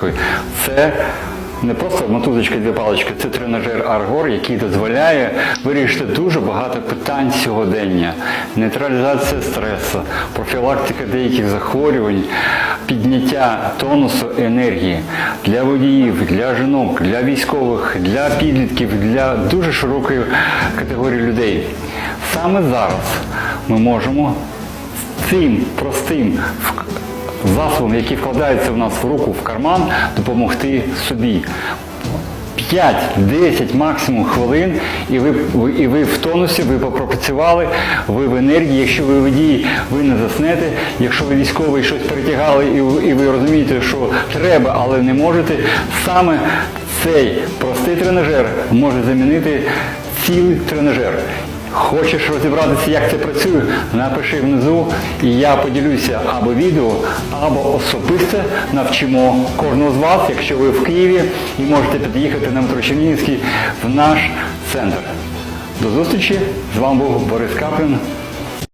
Дякую. Це не просто мотузочка дві палички, це тренажер Аргор, який дозволяє вирішити дуже багато питань сьогодення. Нейтралізація стресу, профілактика деяких захворювань, підняття тонусу енергії для водіїв, для жінок, для військових, для підлітків, для дуже широкої категорії людей. Саме зараз ми можемо цим простим засобом, який вкладається в нас в руку в карман, допомогти собі. 5-10 максимум хвилин, і ви, і ви в тонусі, ви попрацювали, ви в енергії. Якщо ви водій, ви не заснете. Якщо ви військовий щось перетягали і, і ви розумієте, що треба, але не можете, саме цей простий тренажер може замінити цілий тренажер. Хочеш розібратися, як це працює, напиши внизу, і я поділюся або відео, або особисто навчимо кожного з вас, якщо ви в Києві і можете під'їхати на метро в наш центр. До зустрічі! З вами був Борис Каплін.